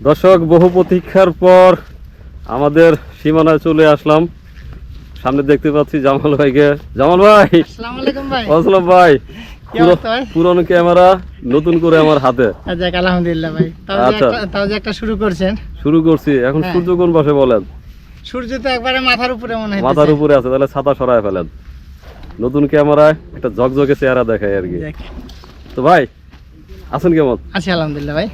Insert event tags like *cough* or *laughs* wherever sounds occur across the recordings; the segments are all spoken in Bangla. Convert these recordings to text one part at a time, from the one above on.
দর্শক বহু প্রতীক্ষার পর আমাদের সীমানায় চলে আসলাম। সামনে দেখতে পাচ্ছি জামাল ভাইকে। জামাল ভাই! আসসালামু ভাই? পুরনো ক্যামেরা নতুন করে আমার হাতে। আলহামদুলিল্লাহ ভাই। তাও যে আচ্ছা। একটা একটা শুরু করছেন। শুরু করছি। এখন হ্যাঁ। সূর্য কোন পাশে বলেন? সূর্য তো একবারে মাথার উপরে মনে হয় মাথার উপরে আছে তাহলে ছাতা সরায় ফেলেন। নতুন ক্যামেরায় একটা ঝকঝকে চেহারা দেখায় আর কি। তো ভাই আছেন কেমন? আছি আলহামদুলিল্লাহ ভাই।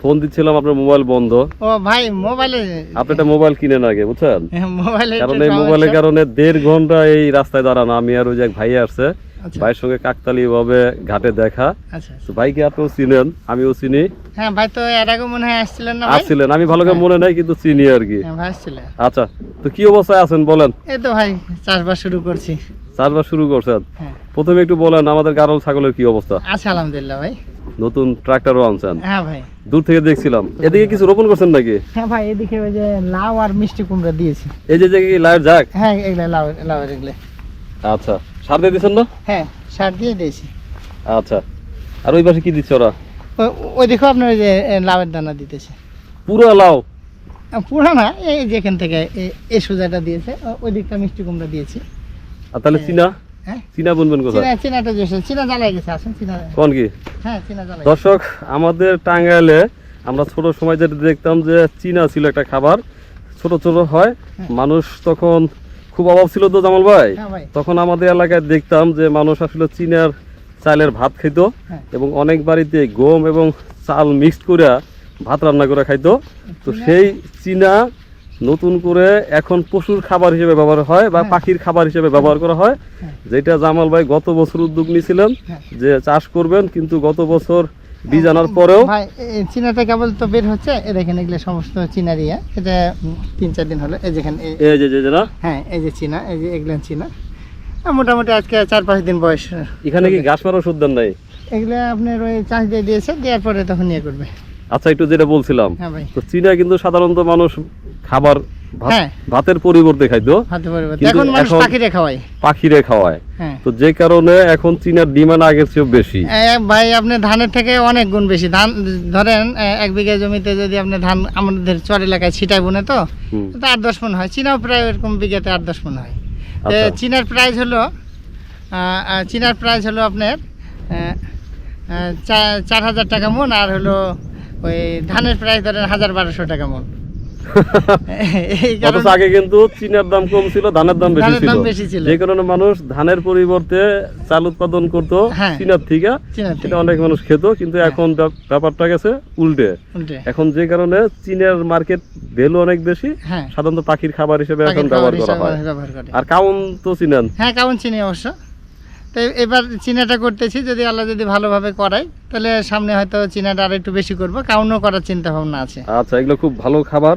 ফোন দিচ্ছিলাম আপনার মোবাইল বন্ধ। ও ভাই মোবাইলে আপনি একটা মোবাইল কিনেন আগে বুঝছেন? মোবাইলে কারণ এই মোবাইলের কারণে দেড় ঘণ্টা এই রাস্তায় দাঁড়ানো আমি আর ওই যে এক ভাই আসছে আচ্ছা। ভাইয়ের সঙ্গে কাকতালি ভাবে ঘাটে দেখা। আচ্ছা। তো ভাইকে আপনিও চিনেন আমিও চিনি। হ্যাঁ ভাই তো এর আগে মনে হয় আসছিলেন না ভাই? আসছিলেন আমি ভালো করে মনে নাই কিন্তু চিনি আর কি। হ্যাঁ আচ্ছা তো কি অবস্থায় আছেন বলেন? এই তো ভাই চাষবাস শুরু করছি। চাষবাস শুরু করছেন? হ্যাঁ। প্রথমে একটু বলেন আমাদের গারল ছাগলের কি অবস্থা? আছে আলহামদুলিল্লাহ ভাই। নতুন ট্রাক্টরও আনছেন। হ্যাঁ ভাই। দূর থেকে দেখছিলাম। এদিকে কিছু রোপণ করছেন নাকি? হ্যাঁ ভাই এদিকে ওই যে লাউ আর মিষ্টি কুমড়া দিয়েছি। এই যে যে কি লাইট যাক হ্যাঁ এগুলা লাউ লাউ এগুলা। আচ্ছা সার দিয়ে দিচ্ছেন না? হ্যাঁ সার দিয়ে দিয়েছি। আচ্ছা আর ওই পাশে কি দিচ্ছে ওরা? ওই দেখো আপনার ওই যে লাউয়ের দানা দিতেছে। পুরো লাউ? পুরো না এই যেখান থেকে এই সুজাটা দিয়েছে ওই দিকটা মিষ্টি কুমড়া দিয়েছি। আর তাহলে চিনা? চিনা বুনবেন কোথায়? চিনা চিনাটা দিয়েছে চিনা জ্বালাই গেছে আসেন চিনা কোন কি? হ্যাঁ চিনা দর্শক আমাদের টাঙ্গাইলে আমরা ছোট সময় যেটা দেখতাম যে চীনা ছিল একটা খাবার ছোট ছোট হয় হ্যাঁ। মানুষ তখন খুব অভাব ছিল তো জামাল ভাই? হ্যাঁ তখন আমাদের এলাকায় দেখতাম যে মানুষ আসলে চীনার চালের ভাত খেত হ্যাঁ। এবং অনেক বাড়িতে গম এবং চাল মিক্সড করে ভাত রান্না করে খাইতো। তো সেই চীনা নতুন করে এখন পশুর খাবার হিসেবে ব্যবহার হয় বা হ্যাঁ। পাখির খাবার হিসেবে ব্যবহার করা হয়। হ্যাঁ। যেটা জামাল ভাই গত বছর উদ্যোগ নিয়েছিলেন হ্যাঁ। যে চাষ করবেন কিন্তু গত বছর বীজ আনার পরেও ভাই চিনাটা কেবল তো বের হচ্ছে? এ দেখেন এগুলো সমস্ত চিনারই হ্যাঁ এটা তিন চার দিন হলো। এই যেখানে এই- যে যে- না? হ্যাঁ এই যে চিনা এই যে এগুলো চিনা। মোটামুটি আজকে চার পাঁচ দিন বয়স। এখানে কি ঘাস মারা ওষুধ দেন নাই? এগুলো আপনার ওই চাষ দিয়ে দিয়েছে দেওয়ার পরে তখন ইয়ে করবে। আচ্ছা একটু যেটা বলছিলাম। হ্যাঁ ভাই। তো চীনা কিন্তু সাধারণত মানুষ খাবার হ্যাঁ। ভাতের পরিবর্তে খাইতো। এখন পাখিরে খাওয়ায়। পাখিরে খাওয়ায়। হ্যাঁ। তো যে কারণে এখন চীনার ডিমান্ড আগের চেয়েও বেশি। ভাই আপনি ধানের থেকে অনেক গুণ বেশি। ধান ধরেন এক বিঘা জমিতে যদি আপনি ধান আমাদের চর এলাকায় ছিটাই বুনে তো আট দশ মন হয়। চীনাও প্রায় এরকম বিঘাতে আট দশ মন হয়। আচ্ছা। প্রাইস হলো চীনার প্রাইস হলো আপনার চার হাজার টাকা মন আর হলো ওই ধানের প্রাইস ধরেন হাজার বারোশো টাকা মন। *laughs* অথচ আগে কিন্তু চীনার দাম কম ছিল ধানের দাম বেশি ছিল। যে কারণে মানুষ ধানের পরিবর্তে চাল উৎপাদন করতো হ্যাঁ। চীনার থেকে। সেটা অনেক মানুষ খেত কিন্তু এখন ব্যাপারটা গেছে উল্টে। এখন যে কারণে চীনের মার্কেট ভ্যালু অনেক বেশি হ্যাঁ। সাধারণত পাখির খাবার হিসেবে এখন ব্যবহার করা হয়। আর কাউন তো চিনেন? হ্যাঁ কেমন চিনি অবশ্য। তো এবার চীনাটা করতেছি যদি আল্লাহ যদি ভালোভাবে করাই তাহলে সামনে হয়তো চীনাটা আর একটু বেশি করব। কাউনও করার চিন্তা ভাবনা আছে। আচ্ছা এগুলো খুব ভালো খাবার।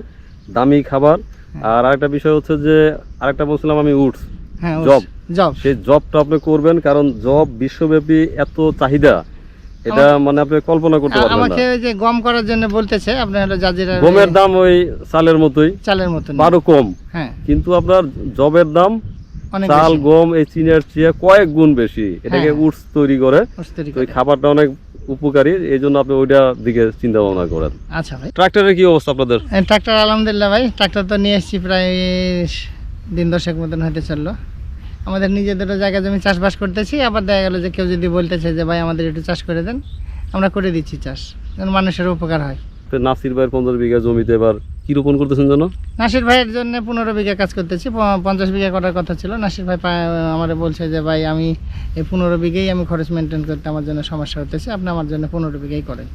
দামি খাবার। আর আরেকটা বিষয় হচ্ছে যে আরেকটা বলছিলাম আমি উডস হ্যাঁ জব। জব সেই জবটা আপনি করবেন কারণ জব বিশ্বব্যাপী এত চাহিদা। এটা মানে আপনি কল্পনা করতে পারবেন না। ওই যে গম করার জন্য বলতেছে আপনার হলো জাজিরা গমের দাম ওই চালের মতোই। চালের মতন বারো কম। হ্যাঁ। কিন্তু আপনার জবের দাম চাল গম এই চীনের চেয়ে কয়েক গুণ বেশি। এটাকে হ্যাঁ। উডস তৈরি করে। করে। খাবারটা অনেক উপকারী এই জন্য আপনি ওইটা দিকে চিন্তা ভাবনা করেন। আচ্ছা ভাই। ট্রাক্টরের কি অবস্থা আপনাদের? ট্রাক্টর আলহামদুলিল্লাহ ভাই ট্রাক্টর তো নিয়ে এসেছি প্রায় দিন দশেক মতন হতে চলল। আমাদের নিজেদেরও জায়গা জমি চাষবাস করতেছি আবার দেখা গেলো যে কেউ যদি বলতেছে যে ভাই আমাদের একটু চাষ করে দেন আমরা করে দিচ্ছি চাষ যেন মানুষের উপকার হয়। নাসির ভাইয়ের পনেরো বিঘা জমিতে এবার কি রোপণ করতেছেন জানো? নাসির ভাইয়ের জন্য পনেরো বিঘা কাজ করতেছি পঞ্চাশ বিঘা করার কথা ছিল। নাসির ভাই আমার বলছে যে ভাই আমি এই পনেরো বিঘেই আমি খরচ মেনটেন করতে আমার জন্য সমস্যা হতেছে আপনি আমার জন্য পনেরো বিঘাই করেন।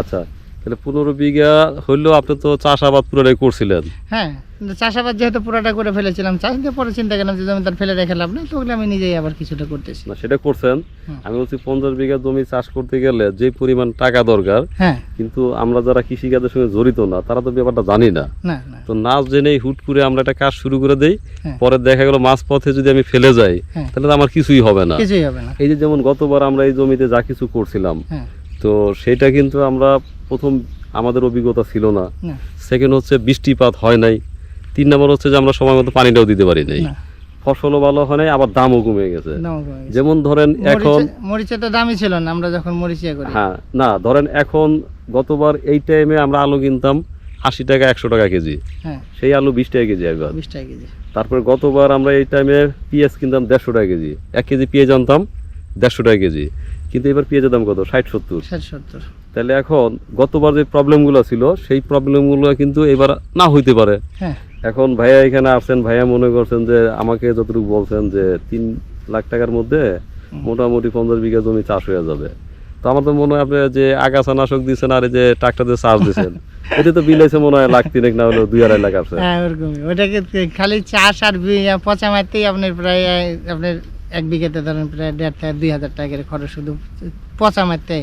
আচ্ছা। তাহলে পনেরো বিঘা হইলেও আপনি তো চাষাবাদ পুরোটাই করছিলেন। হ্যাঁ চাষাবাদ যেহেতু পুরোটা করে ফেলেছিলাম চাষ দিয়ে পরে চিন্তা করলাম যে জমি তার ফেলে রেখে লাভ নেই তো আমি নিজেই আবার কিছুটা করতেছি। না সেটা করছেন। আমি বলছি পঞ্চাশ বিঘা জমি চাষ করতে গেলে যে পরিমাণ টাকা দরকার হ্যাঁ। কিন্তু আমরা যারা কৃষিকাজের সঙ্গে জড়িত না তারা তো ব্যাপারটা জানি না। না না। তো নাচ জেনেই হুট করে আমরা একটা কাজ শুরু করে দেই হ্যাঁ। পরে দেখা গেল মাঝ পথে যদি আমি ফেলে যাই হ্যাঁ। তাহলে তো আমার কিছুই হবে না। কিছুই হবে না। এই যে যেমন গতবার আমরা এই জমিতে যা কিছু করছিলাম হ্যাঁ। তো সেটা কিন্তু আমরা প্রথম আমাদের অভিজ্ঞতা ছিল না। সেকেন্ড হচ্ছে বৃষ্টিপাত হয় নাই। তিন নম্বর হচ্ছে যে আমরা সময় মতো পানিটাও দিতে পারি নাই। ফসলও ভালো হয় নাই আবার দামও কমে গেছে। যেমন ধরেন এখন মরিচে- মরিচে তো দামই ছিল না আমরা যখন মরিচিয়া করি। হ্যাঁ না ধরেন এখন গতবার এই টাইমে আমরা আলু কিনতাম আশি টাকা একশো টাকা কেজি। হ্যাঁ। সেই আলু বিশ টাকা কেজি একবার বিশ টাকা কেজি। তারপরে গতবার আমরা এই টাইমে পেঁয়াজ কিনতাম দেড়শো টাকা কেজি। এক কেজি পেঁয়াজ আনতাম দেড়শো টাকা কেজি। কিন্তু এবার পেঁয়াজের দাম কত? ষাট সত্তর। ষাট সত্তর। তাহলে এখন গতবার যে প্রবলেমগুলো ছিল সেই প্রবলেমগুলো কিন্তু এবার না হইতে পারে। হ্যাঁ। এখন ভাইয়া এখানে আসছেন ভাইয়া মনে করছেন যে আমাকে যতটুকু বলছেন যে তিন লাখ টাকার মধ্যে মোটামুটি পঞ্চাশ বিঘা জমি চাষ হয়ে যাবে। তো আমার তো মনে হয় আপনি যে আগাছা নাশক দিচ্ছেন আর এই যে ট্রাক্টর দিয়ে চাষ দিচ্ছেন *laughs* এটা তো বিল হয়েছে মনে হয় লাখ তিনেক না হলেও দুই আড়াই লাখ আছে। হ্যাঁ ওরকমই। ওটাকে খালি চাষ আর পচা মারতেই আপনার প্রায় আপনার এক বিঘাতে ধরেন প্রায় দেড় থেকে দুই হাজার টাকা করে খরচ শুধু পচা মারতে।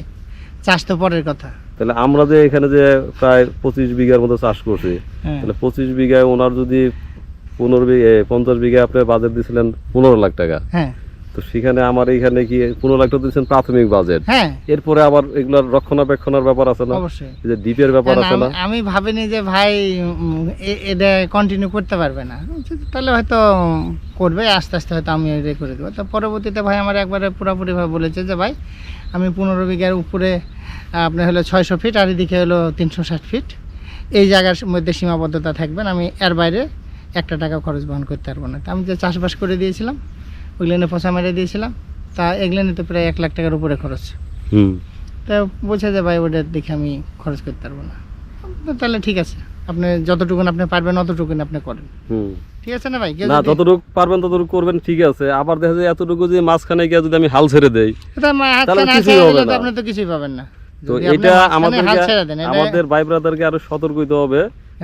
চাষ তো পরের কথা। তাহলে আমরা যে এখানে যে প্রায় পঁচিশ বিঘার মতো চাষ করছি হ্যাঁ। তাহলে পঁচিশ বিঘায় ওনার যদি পনেরো বিঘা পঞ্চাশ বিঘা আপনি বাজেট দিয়েছিলেন পনেরো লাখ টাকা। হ্যাঁ। তো সেখানে আমার এইখানে কি পনেরো লাখ টাকা দিয়েছেন প্রাথমিক বাজেট। হ্যাঁ। এরপরে আবার এগুলার রক্ষণাবেক্ষণের ব্যাপার আছে না? অবশ্যই। যে ডিপের ব্যাপার আছে না? আমি- ভাবিনি যে ভাই এটা কন্টিনিউ করতে পারবে না। তাহলে হয়তো করবে আস্তে আস্তে হয়তো আমি এটা করে দেবো। তো পরবর্তীতে ভাই আমার একবারে পুরোপুরিভাবে বলেছে যে ভাই আমি পনেরো বিঘার উপরে আপনার হলো ছয়শো ফিট আর এদিকে হলো তিনশো ষাট ফিট এই জায়গার মধ্যে সীমাবদ্ধতা থাকবেন। আমি এর বাইরে একটা টাকা খরচ বহন করতে পারব না। তা আমি যে চাষবাস করে দিয়েছিলাম ওইগুলো পচা মেরে দিয়েছিলাম। তা এগুলো তো প্রায় এক লাখ টাকার উপরে খরচ। হুম। তা বলছে যে ভাই ওটা দেখে আমি খরচ করতে পারব না। তাহলে ঠিক আছে। আপনি যতটুকুন আপনি পারবেন অতটুকুন আপনি করেন। ঠিক আছে না ভাই? না যতটুকু পারবেন ততটুকু করবেন ঠিক আছে। আবার দেখা যায় এতটুকু যে মাঝখানে গিয়ে যদি আমি হাল ছেড়ে দেই হাত। আপনি তো কিছুই পাবেন না। তো এটা আমাদের আমাদের ভাই ব্রাদারকে আরও সতর্ক হইতে হবে।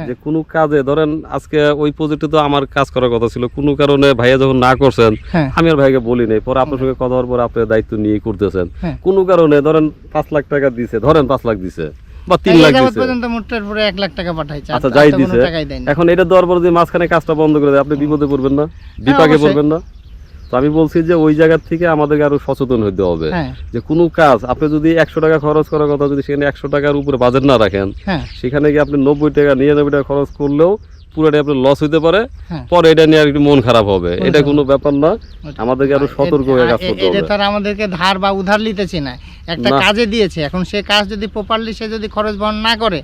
যে কোনো কাজে ধরেন আজকে ওই প্রজেক্টে তো আমার কাজ করার কথা ছিল কোনো কারণে ভাইয়া যখন না করছেন হ্যাঁ। আমি আর ভাইকে বলি নাই। পরে আপনার সঙ্গে কথা হওয়ার পর আপনি দায়িত্ব নিয়ে করতেছেন। হ্যাঁ। কোনো কারণে ধরেন পাঁচ লাখ টাকা দিছে ধরেন পাঁচ লাখ দিছে বা তিন লাখ দিছে। পর্যন্ত মোটর পুরো এক লাখ টাকা পাঠাইছে আচ্ছা যাই দিছে। এখন এটা দেওয়ার পর মাঝখানে কাজটা বন্ধ করে দেয় আপনি বিপদে পড়বেন না? বিপাকে পড়বেন না? তো আমি বলছি যে ওই জায়গা থেকে আমাদেরকে আরও সচেতন হতে হবে। হ্যাঁ। যে কোনো কাজ আপনি যদি একশো টাকা খরচ করার কথা যদি সেখানে একশো টাকার উপরে বাজেট না রাখেন হ্যাঁ। সেখানে গিয়ে আপনি নব্বই টাকা নিরানব্বই টাকা খরচ করলেও পুরোটাই আপনার লস হইতে পারে। হ্যাঁ। পরে এটা নিয়ে আর একটু মন খারাপ হবে। এটা কোনো ব্যাপার না। আমাদেরকে আরও সতর্ক হয়ে কাজ করতে হবে। আমাদেরকে ধার বা উধার লিতেছি না। একটা কাজে দিয়েছে। এখন সে কাজ যদি প্রপারলি সে যদি খরচ বহন না করে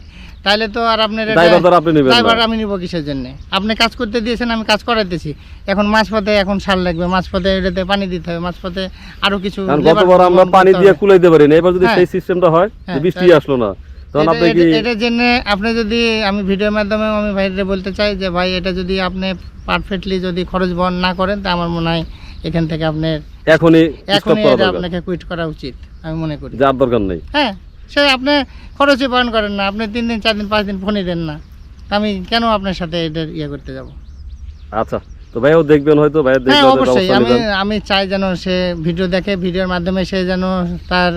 তাহলে তো আর আপনার ড্রাইভার আপনি নেবেন ড্রাইভার আমি নিব কিসের জন্য? আপনি কাজ করতে দিয়েছেন আমি কাজ করাইতেছি। এখন মাঝপথে এখন সার লাগবে মাঝপথে এটাতে পানি দিতে হবে মাঝপথে আরও কিছু গতবার আমরা পানি। দিয়ে কুলাইতে পারি না এবার যদি হ্যাঁ। সেই সিস্টেমটা হয় হ্যাঁ, বৃষ্টি আসলো না। তখন আপনি কি এটা- এটার জন্য আপনি যদি আমি ভিডিওর মাধ্যমে আমি ভাইরে বলতে চাই যে ভাই এটা যদি আপনি পারফেক্টলি যদি খরচ বহন না করেন তা আমার মনে হয় এখান থেকে আপনার এখনই এখনই আপনাকে কুইট করা উচিত আমি মনে করি। যার দরকার নেই। হ্যাঁ। সে আপনি খরচই বহন করেন না। আপনি তিন দিন চার দিন পাঁচ দিন ফোনই দেন না। আমি কেন আপনার সাথে এটা ইয়ে করতে যাব? আচ্ছা তো ভাইও দেখবেন হয়তো ভাই হ্যাঁ অবশ্যই। আমি আমি চাই যেন সে ভিডিও দেখে ভিডিওর মাধ্যমে সে যেন তার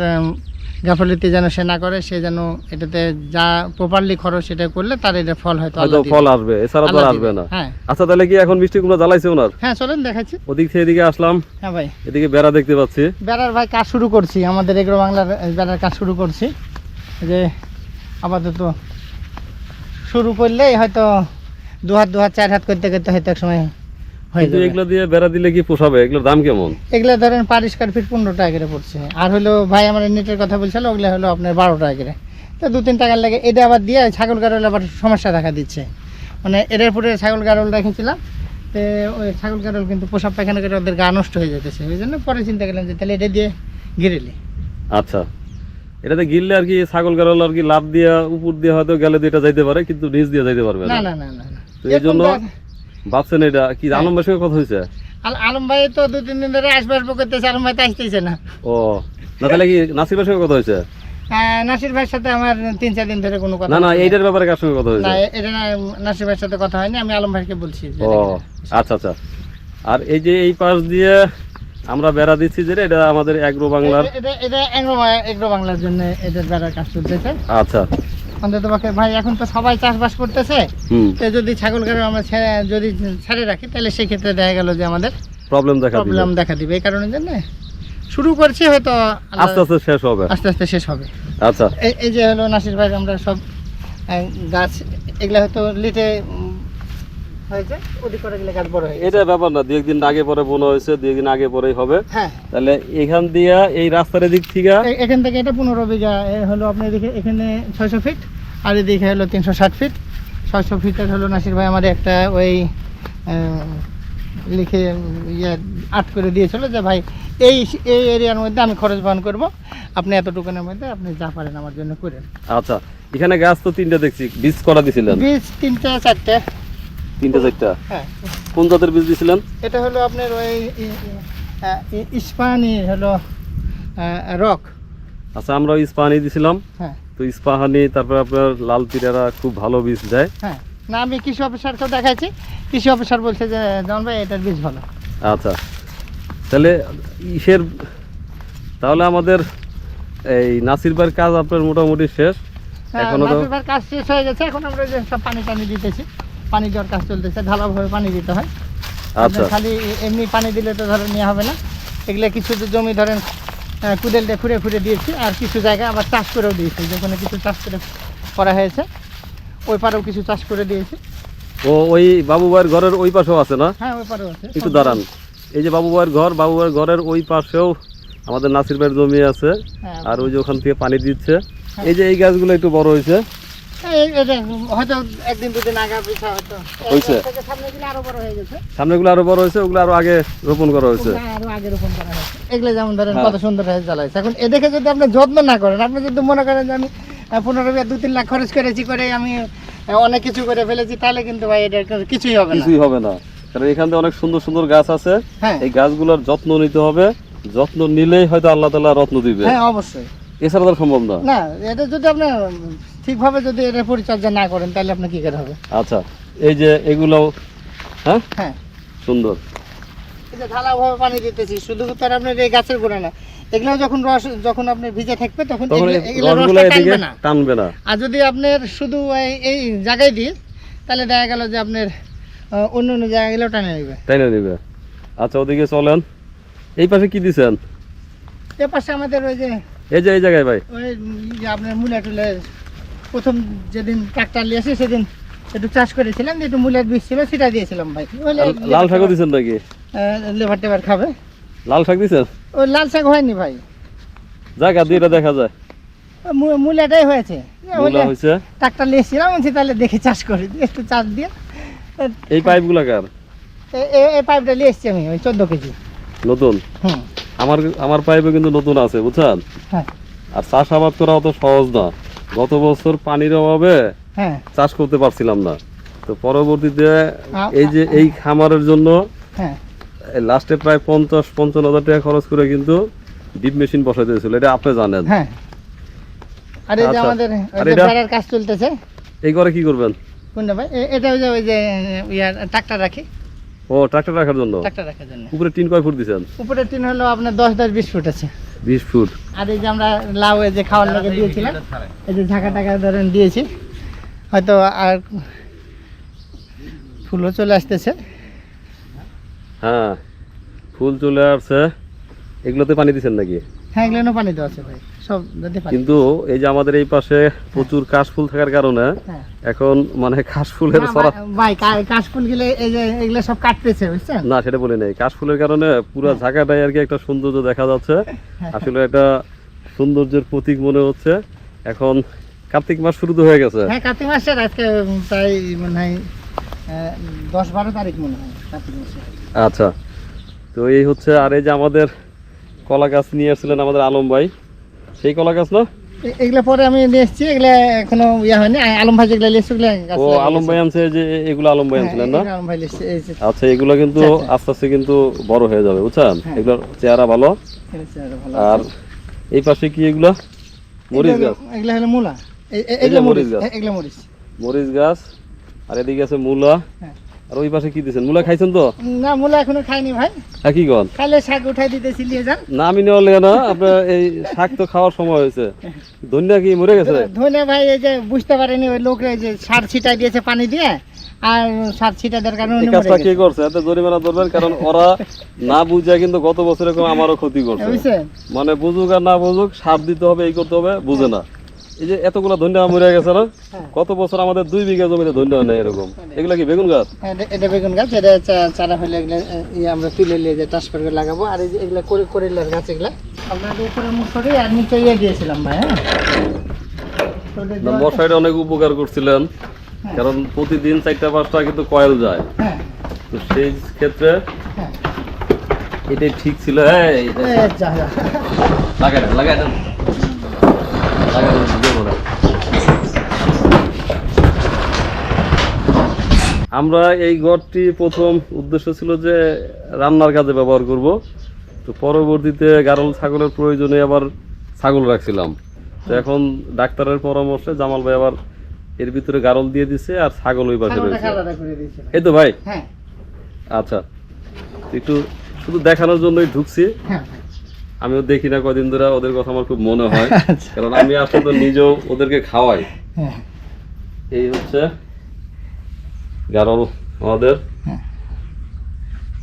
গাফলিতে যেন সে না করে সে যেন এটাতে যা প্রপারলি খরচ সেটা করলে তার এটা ফল হয়তো। ফল আসবে এছাড়া তো আসবে না। হ্যাঁ। আচ্ছা তাহলে কি এখন মিষ্টি কুমড়া জ্বালাইছে ওনার? হ্যাঁ চলেন দেখাচ্ছি। ওদিক থেকে এদিকে আসলাম। হ্যাঁ ভাই। এদিকে বেড়া দেখতে পাচ্ছি। বেড়ার ভাই কাজ শুরু করছি। আমাদের এগ্রো বাংলার বেড়ার কাজ শুরু করছি। যে আপাতত শুরু করলেই হয়তো দু হাত দু হাত চার হাত করতে করতে হয়তো এক সময় কিন্তু এগুলো দিয়ে বেড়া দিলে কি পোষাবে এগুলোর দাম কেমন? এগুলো ধরেন পারিষ্কার ফিট পনেরো টাকা করে পড়ছে। আর হলো ভাই আমার নেটের কথা বলছিল ওগুলো হলো আপনার বারো টাকা করে। তো দু তিন টাকার লাগে এটা আবার দিয়ে ছাগল গারল আবার সমস্যা দেখা দিচ্ছে। মানে এটার পরে ছাগল গারল রেখেছিলাম তো ওই ছাগল গারল কিন্তু পোশাক পায়খানা করে ওদের গা নষ্ট হয়ে যেতেছে। ওই জন্য পরে চিন্তা করলাম যে তাহলে এটা দিয়ে গিরেলি। আচ্ছা। এটাতে গিললে আর কি ছাগল গারল আর কি লাভ দিয়ে উপর দিয়ে হয়তো গেলে তো এটা যাইতে পারে কিন্তু নিচ দিয়ে যাইতে পারবে না। না না না না না। তো এই জন্য ভাবছেন এটা। কি হ্যাঁ। আলম ভাইয়ের সঙ্গে কথা হয়েছে? আলম ভাই তো দু তিন দিন ধরে আসবে আসব করতেছে আলম ভাই তো আসতেছে না। ও না তাহলে কি নাসির ভাইয়ের সঙ্গে কথা হয়েছে? নাসির ভাইয়ের সাথে আমার তিন চার দিন ধরে কোনো কথা না না এইটার ব্যাপারে কার সঙ্গে কথা না এটা নাসির ভাইয়ের সাথে কথা হয়নি আমি আলম ভাইকে বলছি। ও আচ্ছা আচ্ছা। আর এই যে এই পাশ দিয়ে আমরা বেড়া দিচ্ছি যে এটা আমাদের অ্যাগ্রো বাংলার এটা- এগ্রো এগ্রো বাংলার জন্য এদের বেড়ার কাজ চলতেছে। আচ্ছা। অন্তত ভাই এখন তো সবাই চাষবাস করতেছে। তো যদি ছাগল ঘরে আমরা যদি ছেড়ে রাখি তাহলে সেক্ষেত্রে দেখা গেল যে আমাদের প্রবলেম দেখা দিবে। প্রবলেম দেখা দিবে। এই কারণের জন্য শুরু করছি হয়তো আস্তে আস্তে শেষ হবে। আস্তে আস্তে শেষ হবে। আচ্ছা। এই যে হলো নাসির ভাই আমরা সব গাছ এগুলা হয়তো লিটে হয়েছে ওদিক করে গেলে গাছ বড় হয়ে এটা ব্যাপার না দু একদিন আগে পরে বোনা হয়েছে দু একদিন আগে পরেই হবে। হ্যাঁ। তাহলে এখান দিয়া এই রাস্তার দিক থেকে এখান থেকে এটা পনেরো বিঘা এ হলো এদিকে এখানে ছয়শো ফিট আর এদিকে হলো তিনশো ষাট ফিট। ছয়শো ফিটের হলো নাসির ভাই আমার একটা ওই লিখে ইয়ে আট করে দিয়েছিল যে ভাই এই এই এরিয়ার মধ্যে আমি খরচ বহন করব। আপনি এতটুকুনের মধ্যে আপনি যা পারেন আমার জন্য করেন। আচ্ছা এখানে গাছ তো তিনটা দেখছি বীজ করা দিছিলেন? বীজ তিনটা চারটে। তিনটা চারটা। হ্যাঁ। কোন জাতের বীজ দিছিলেন? এটা হলো আপনার ওই ই- ই- আহ, ই- ইস্পানি হলো রক। আচ্ছা আমরা ইস্পাহানি দিছিলাম। হ্যাঁ। তো ইস্পাহানি তারপর আপনার লাল পিরারা খুব ভালো বীজ দেয়। হ্যাঁ। না আমি কৃষি অফিসারকেও দেখাচ্ছি কৃষি অফিসার বলছে যে জন ভাই এটার বীজ ভালো। আচ্ছা। তাহলে ইসের তাহলে আমাদের এই নাসির ভাইয়ের কাজ আপনার মোটামুটি শেষ। হ্যাঁ, এখনও তো কাজ শেষ হয়ে গেছে। এখন আমরা যে সব পানি টানি দিতেছি। পানি দেওয়ার কাজ চলতেছে ঢালাভাবে পানি দিতে হয়। আচ্ছা। খালি এমনি পানি দিলে তো ধরেন নেওয়া হবে না। এগুলো কিছু জমি ধরেন আহ, কুদেল দিয়ে খুঁড়ে খুঁড়ে দিয়েছি আর কিছু জায়গায় আবার চাষ করেও দিয়েছি যেখানে কিছু চাষ করে করা হয়েছে। ওই পারেও কিছু চাষ করে দিয়েছি। ও ওই বাবু ভাইয়ের ঘরের ওই পাশেও আছে না? হ্যাঁ ওই পারেও আছে। একটু দাঁড়ান। এই যে বাবু ভাইয়ের ঘর বাবু ভাইয়ের ঘরের ওই পাশেও আমাদের নাসির ভাইয়ের জমি আছে হ্যাঁ। আর ওই যে ওখান থেকে পানি দিচ্ছে। এই যে এই গাছগুলো একটু বড় হয়েছে। হয়ে গেছে। সামনেগুলো আরও বড় হয়েছে ওগুলো আরও আগে রোপণ করা হয়েছে ওগুলো আরও আগে রোপণ করা হয়েছে। এগুলো যেমন ধরেন হ্যাঁ। কত সুন্দর হয়ে জ্বালাইছে। এখন এ দেখে যদি আপনি যত্ন না করেন আপনি যদি মনে করেন যে আমি পনেরো দু তিন লাখ খরচ করেছি করে আমি অনেক কিছু করে ফেলেছি তাহলে কিন্তু ভাই এটা কিছুই হবে কিছুই হবে না। কারণ এখান অনেক সুন্দর সুন্দর গাছ আছে। হ্যাঁ। এই গাছগুলোর যত্ন নিতে হবে। যত্ন নিলেই হয়তো আল্লাহ তালা রত্ন দিবে। হ্যাঁ অবশ্যই। এছাড়া তো সম্ভব না। না এটা যদি আপনি ঠিকভাবে যদি এটা পরিচর্যা না করেন তাহলে আপনি কি করে হবে? আচ্ছা এই যে এগুলো হ্যাঁ? হ্যাঁ। সুন্দর। এই যে পানি দিতেছি শুধু আপনার এই গাছের গোড়া না এগুলো যখন রস যখন আপনি ভিজে থাকবে তখন রসগুলো এদিকে টানবে না। টানবে না। আর যদি আপনার শুধু এই- জায়গায় দিই তাহলে দেখা গেল যে আপনার অন্য অন্য জায়গাগুলো টানে নেবে। তাই না নিবে। আচ্ছা ওদিকে চলেন। এই পাশে কি দিছেন? এ পাশে আমাদের ওই যে এই যে এই জায়গায় ভাই। ওই যে আপনার মূলা প্রথম যেদিন ট্রাক্টর নিয়ে আসি সেদিন একটু চাষ করেছিলাম যে একটু মূলের বীজ ছিল সেটা দিয়েছিলাম ভাই। আর লাল শাকও দিছেন নাকি? লেবার টেবার খাবে। লাল শাক দিছেন? ওই লাল শাক হয়নি ভাই। জায়গা দুইটা দেখা যায়। মূলাটাই হয়েছে। মূলা হয়েছে? ট্রাক্টর নিয়ে এসেছিলাম বলছি তাহলে দেখে চাষ করি একটু চাষ দিয়ে। এই পাইপগুলা কার? এই পাইপটা নিয়ে এসেছি আমি ওই চোদ্দ কেজি। নতুন? হুম। আমার আমার পাইপে কিন্তু নতুন আছে বুঝছেন? হ্যাঁ। আর চাষাবাদ করা অত সহজ না। গত বছর পানির অভাবে হ্যাঁ। চাষ করতে পারছিলাম না। তো পরবর্তীতে এই যে এই খামারের জন্য হ্যাঁ। লাস্টে প্রায় পঞ্চাশ পঞ্চান্ন হাজার টাকা খরচ করে কিন্তু ডিপ মেশিন বসাই দিয়েছিল। এটা আপনি জানেন? হ্যাঁ। আর এই যে আচ্ছা। আমাদের কাজ চলতেছে। এই করে কি করবেন? কোনটা ভাই? এটা ওই যে ওই যে ইয়ার ট্রাক্টর রাখি। ও ট্রাক্টর রাখার জন্য? ট্রাক্টর রাখার জন্য। উপরে টিন কয় ফুট উপরের টিন হলো আপনার দশ দশ বিশ ফুট আছে। বিশ ফুট আর এই যে আমরা লাউ এই যে খাওয়ার লেগে দিয়েছিলাম এই যে ঝাঁকা টাকা ধরেন দিয়েছি। হয়তো আর ফুলও চলে আসতেছে। হ্যাঁ ফুল চলে আসছে। এগুলোতে পানি দিচ্ছেন নাকি? হ্যাঁ এগুলো পানি দেওয়া আছে ভাই। সব কিন্তু এই যে আমাদের এই পাশে প্রচুর কাশফুল থাকার কারণে হ্যাঁ। এখন মানে কাশফুলের না, সরা ভাই- কাশফুল গেলে এই যে এগুলো সব কাটতেছে বুঝছেন? না সেটা বলি নাই। কাশফুলের কারণে পুরো ঝাঁকাটাই আর কি একটা সৌন্দর্য দেখা যাচ্ছে। আসলে একটা সৌন্দর্যের প্রতীক মনে হচ্ছে। এখন কার্তিক মাস শুরু তো হয়ে গেছে। হ্যাঁ কার্তিক মাসের আজকে প্রায় মনে হয় আহ, দশ বারো তারিখ মনে হয় কার্তিক মাসের। আচ্ছা। তো এই হচ্ছে আর এই যে আমাদের কলা গাছ নিয়ে আসছিলেন আমাদের আলম ভাই। সেই কলা গাছ না? এগুলো পরে আমি নিয়ে এসেছি এগুলো এখনও ইয়ে হয়নি। আলম ভাই যেগুলো নিয়ে ও আলম ভাই আনছে যে এগুলো আলম ভাই হ্যাঁ, আনছিলেন না? আলম ভাই আচ্ছা এগুলো কিন্তু আচ্ছা, আচ্ছা। আস্তে আস্তে কিন্তু বড় হয়ে যাবে বুঝছেন? হ্যাঁ। এগুলোর চেহারা ভালো। এগুলো চেহারা ভালো আর এই পাশে কি এগুলো? মরিচ গাছ। এগুলো হলো মূলা। এগুলো মরিচ। গাছ। হ্যাঁ, এগুলো মরিচ। মরিচ গাছ আর এদিকে আছে মূলা। হ্যাঁ। আর ওই পাশে কি দিচ্ছেন মূলা খাইছেন তো? না মূলা এখনও খাইনি ভাই। হ্যাঁ কি কন? খাইলে শাক উঠাই দিতেছি নিয়ে যান। না আমি নেওয়া লেগে না আপনার এই শাক তো খাওয়ার সময় হয়েছে। ধনিয়া কি মরে গেছে? ধনে ভাই এই যে বুঝতে পারেনি ওই লোক যে সার ছিটাই দিয়েছে পানি দিয়ে আর সার কারণে এই কাজটা কে করছে? এত জরিমানা ধরবেন কারণ ওরা না বুঝে কিন্তু গত বছর এরকম আমারও ক্ষতি করছে। মানে বুঝুক আর না বুঝুক সার দিতে হবে এই করতে হবে বুঝে না। এই যে এতগুলো ধন্যা মরে গেছে না? হ্যাঁ। কত বছর আমাদের দুই বিঘা জমিতে ধন্যা নেই এরকম? এগুলা কি বেগুন গাছ? হ্যাঁ, এটা- বেগুন গাছ এটা চারা এগুলো ইয়ে আমরা তুলে নিয়ে যে ট্রান্সফার করে লাগাবো। আর এই যে এগুলো করে করিলার গাছ এগুলা। আপনার উপরে মুখ আর নিচে ইয়ে দিয়েছিলাম ভাই হ্যাঁ? মশাইটা অনেক উপকার করছিলেন কারণ প্রতিদিন চারটা পাঁচটা কিন্তু কয়েল যায়। হ্যাঁ। তো সেই ক্ষেত্রে হ্যাঁ। এটাই ঠিক ছিল এই, এ, যা, যা। লাগাই লাগাই লাগাই দেন দিয়ে বলেন। আমরা এই গড়টি প্রথম উদ্দেশ্য ছিল যে রান্নার কাজে ব্যবহার করব। তো পরবর্তীতে গারল ছাগলের প্রয়োজনে আবার ছাগল রাখছিলাম। তো এখন ডাক্তারের পরামর্শে জামাল ভাই আবার এর ভিতরে গারল দিয়ে দিছে আর ছাগল ওই পাশে রয়েছে। এই তো ভাই? হ্যাঁ। আচ্ছা। একটু শুধু দেখানোর জন্যই ঢুকছি। হ্যাঁ আমিও দেখি না কদিন ধরে ওদের কথা আমার খুব মনে হয়। আচ্ছা। কারণ আমি আসলে নিজেও ওদেরকে খাওয়াই। হ্যাঁ। এই হচ্ছে গারল আমাদের। হ্যাঁ।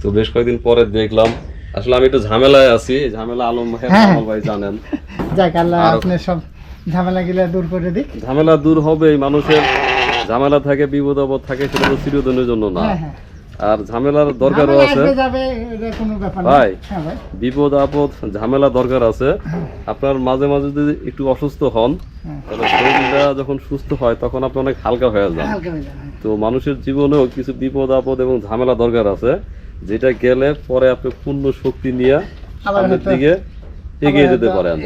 তো বেশ কয়েকদিন পরে দেখলাম। আসলে আমি একটু ঝামেলায় আছি ঝামেলা আলম ভাই হ্যাঁ। ভাই জানেন। যাক আল্লাহ আপনি সব ঝামেলা গিলা দূর করে দিক। ঝামেলা দূর হবে মানুষের। ঝামেলা থাকে বিপদ আপদ থাকে সেটা তো চিরদিনের জন্য না। হ্যাঁ। আর ঝামেলার দরকারও আছে। না। ভাই। হ্যাঁ বিপদ আপদ ঝামেলা দরকার আছে। আপনার মাঝে মাঝে যদি একটু অসুস্থ হন হ্যাঁ। তাহলে শরীরটা যখন সুস্থ হয় তখন আপনি অনেক হালকা হয়ে যান। হয়ে তো মানুষের জীবনেও কিছু বিপদ আপদ এবং ঝামেলা দরকার আছে। যেটা গেলে পরে আপনি পূর্ণ শক্তি নিয়ে সামনের দিকে এগিয়ে যেতে পারেন।